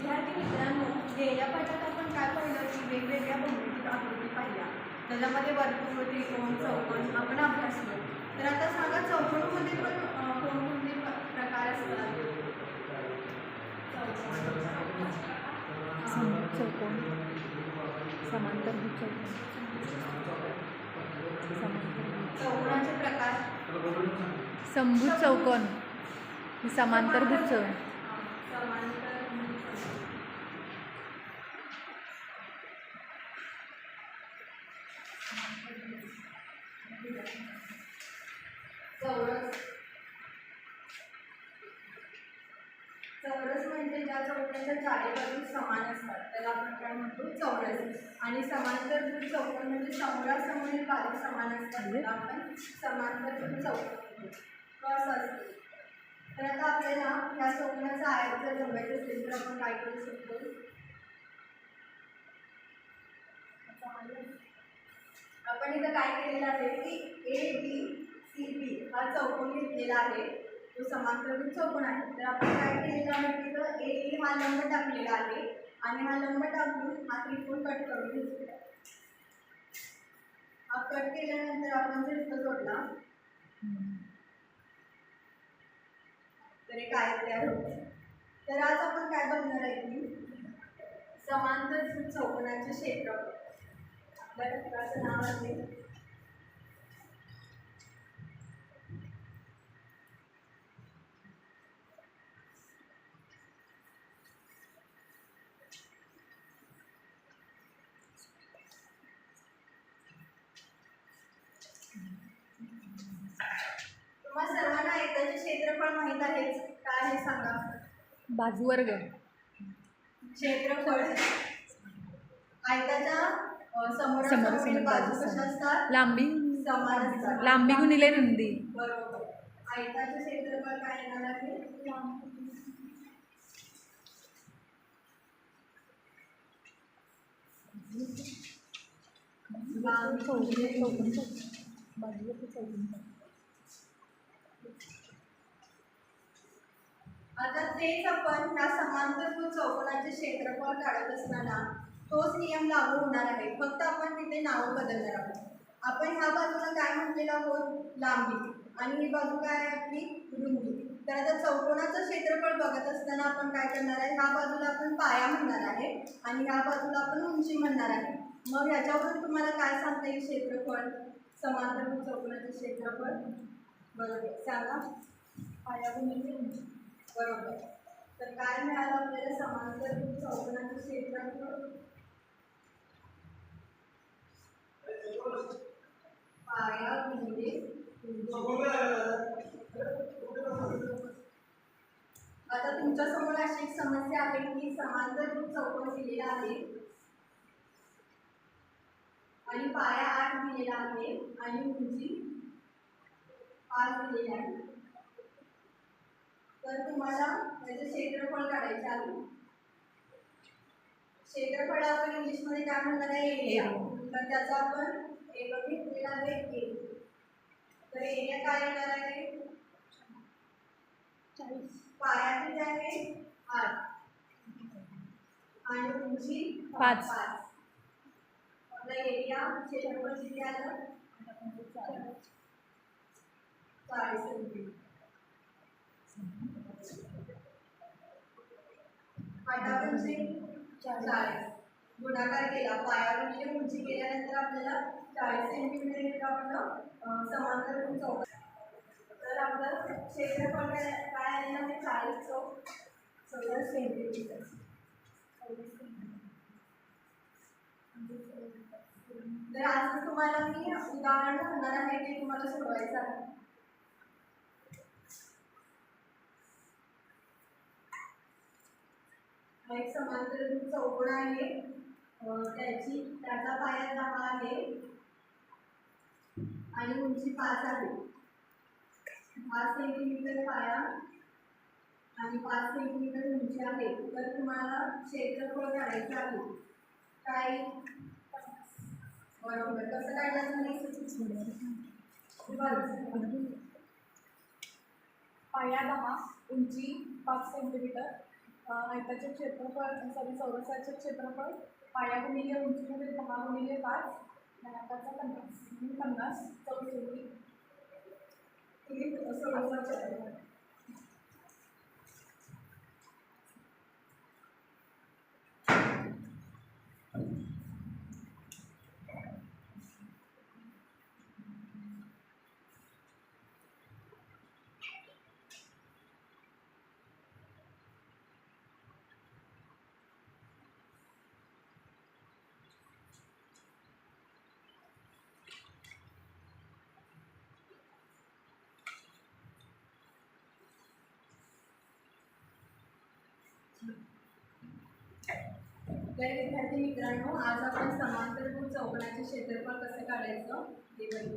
विद्यार्थी मित्रांनो गेल्या पाठात आपण काय पाहिलं? की वेगवेगळ्या भौमितिक आकृती पाहिल्या. त्याच्यामध्ये वर्तुळ त्रिकोण चौकोन आपण अभ्यासलो. तर आता सांगा चौकोनमध्ये पण अं, कोणकोणते प्र- प्रकार असतात? सम चौकोन समांतर चौकोन. समांतरभुज चौकोनाचे प्रकार समभुज चौकोन समांतरभुज चौकोन. समांतर चौरस. चौरस म्हणजे ज्या चौकोनाच्या चारी बाजू समान असतात. त्याला आपण काय म्हणतो? चौरस. आणि समांतरभुज चौकोन म्हणजे समोरासमोरील बाजू समान असतात. त्याला आपण समांतरभुज चौकोन म्हणतो. तर आता आपल्याला या चौकण्याचा आयत जर जमायचं असेल तर आपण काय करू शकतो? आपण इथं काय केलेलं आहे की ए बी सी बी हा चौकोन घेतलेला आहे. तो समांतरभुज चौकोन आहे. तर आपण काय केलेलं आहे की इथं ए हा लंब टाकलेला आहे आणि हा लंब टाकून हा त्रिकोण कट करून घेतलेला हा कट केल्यानंतर आपण जर इथं जोडला तर एक आयत तयार होते तर आज आपण काय बघणार आहे की समांतर चौकोनाचे क्षेत्रफळ आपल्या घटकाचं नाव आहे तुम्हाला सर्वांना आयताचे क्षेत्रफळ माहीत आहेच काय आहे सांगा? बाजूवर्ग. क्षेत्रफळ. आयताच्या समोर समोरासमोरील समोर बाजू कशा असतात? लांबी. समान असतात. लांबी गुणिले रुंदी. बरोबर. आयताचे क्षेत्रफळ काय येणार आहे? लांबी. आता तेच आपण ह्या समांतरभूत चौकोनाचे क्षेत्रफळ काढत असताना तोच नियम लागू होणार आहे. फक्त आपण तिथे नावं बदलणार आहोत. आपण ह्या बाजूला काय म्हटलेलं आहोत? लांबी. आणि ही बाजू काय आहे आपली? रुंदी. तर आता चौकोनाचं क्षेत्रफळ बघत असताना आपण काय करणार आहे? ह्या बाजूला आपण पाया म्हणणार आहे आणि ह्या बाजूला आपण उंची म्हणणार आहे. मग ह्याच्यावरून तुम्हाला काय सांगता येईल क्षेत्रफळ? समांतरभूत चौकोनाचे क्षेत्रफळ? बरोबर सांगा. पाया म्हणजे उंची. बरोबर. तर काय मिळालं आपल्याला? समांतर चौकोनाचं क्षेत्रफळ पाया गुणिले आता? तुमच्यासमोर अशी एक समस्या आहे की समांतर चौकोन दिलेला आहे. आणि पाया आठ दिलेला आहे आणि उंची पाच दिलेली आहे. तर तुम्हाला त्याचे क्षेत्रफळ काढायचे आहे. क्षेत्रफळ आपण इंग्लिशमध्ये काय म्हणणार आहे? एरिया तर त्याचा आपण एकक घेतलेला आहे ए तर एरिया काय येणार आहे? पाया किती आहे? आठ. आणि उंची पाच. आपला एरिया क्षेत्रफळ किती आलं? चाळीस. सेंटीमीटर चाळीस. गुणाकार केला. पाया उंची केल्यानंतर आपल्याला चाळीस सेंटीमीटर इतकं आपलं समांतर चौक तर आपलं क्षेत्रफळ काय काय आलेलं आहे म्हणजे चाळीस चौक चौदा सेंटीमीटर तर आज तुम्हाला मी उदाहरण म्हणणार आहे ते तुम्हाला सोडवायचं आहे. हा एक समांतर चौकोन आहे. त्याची त्याचा पाया दहा आहे. आणि उंची पाच आहे. पाच सेंटीमीटर पाया आणि पाच सेंटीमीटर उंची आहे. तर तुम्हाला क्षेत्रफळ काढायचं आहे. काय? बरोबर. कसं काढायचं नाही बरं. पाया दहा उंची पाच सेंटीमीटर आयताचे क्षेत्रफळ सॉरी चौरसाचे क्षेत्रफळ पाया गुणिले उंचीमध्ये दहा गुणिले पाच आणि आताचा पन्नास पन्नास चौसष्टी तुम्ही सोडवलं क्षेत्रफळ. तर विद्यार्थी मित्रांनो आज आपण समांतरभूत चौकणाचे क्षेत्रफळ कसं काढायचं ते बघू.